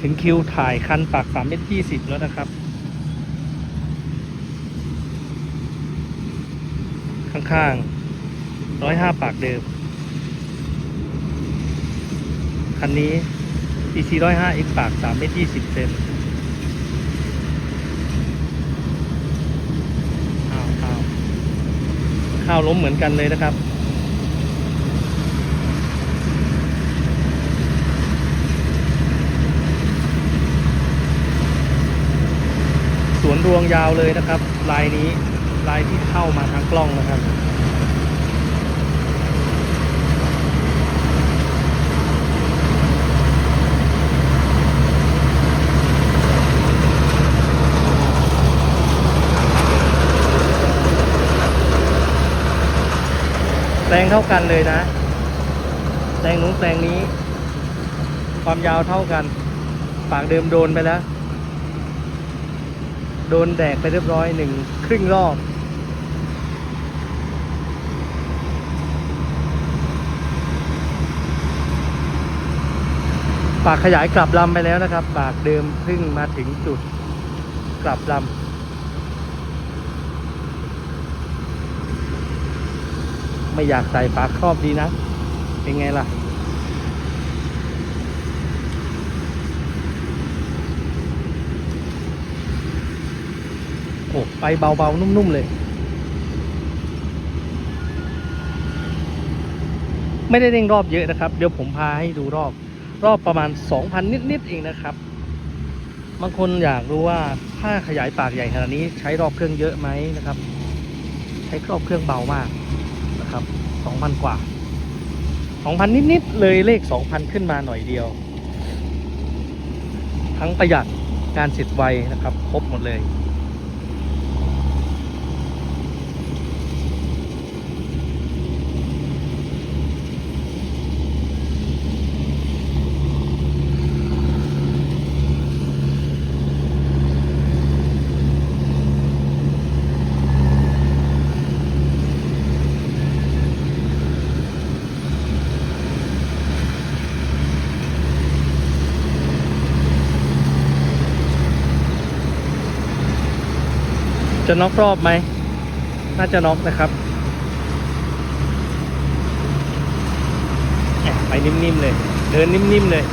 ถึงคิวถ่ายคันปากสามเมตรยี่สิบแล้วนะครับ ข้างๆร้อยห้าปากเดิม คันนี้ PC ร้อยห้า X ปากสามเมตรยี่สิบเซนอ้าวอ้าวข้าวล้มเหมือนกันเลยนะครับ สวน รวงยาวเลยนะครับ ลายนี้ลายที่เข้ามาทางกล้องนะครับแปลงเท่ากันเลยนะแปลงนู้นแปลงนี้ ความยาวเท่ากัน ปากเดิมโดนไปแล้ว โดนแดกไปเรียบร้อยหนึ่งครึ่งรอบปากขยายกลับลำไปแล้วนะครับ ปากเดิมเพิ่งมาถึงจุดกลับลำไม่อยากใส่ปากครอบดีนะ เป็นไงล่ะ โอ้ไปเบาๆ นุ่มๆเลย ไม่ได้เร่งรอบเยอะนะครับ เดี๋ยวผมพาให้ดูรอบ รอบประมาณ 2,000 นิดๆเองนะครับ บางคนอยากรู้ว่าถ้าขยายปากใหญ่ขนาดนี้ใช้รอบเครื่องเยอะไหมนะครับ ใช้รอบเครื่องเบามากนะครับ 2,000 กว่า 2,000 นิดๆเลยเลข 2,000 ขึ้นมาหน่อยเดียว ทั้งประหยัดการเสร็จไวนะครับ ครบหมดเลย จะน็อกรอบไหม น่าจะน็อกนะครับ ไปนิ่มๆเลย เดินนิ่มๆเลย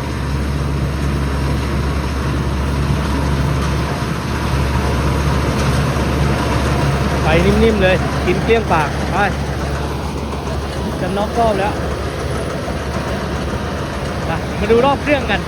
ไปนิ่มๆเลย กินเกลี้ยงปาก ไป จะน็อกรอบแล้วไปมาดูรอบเครื่องกัน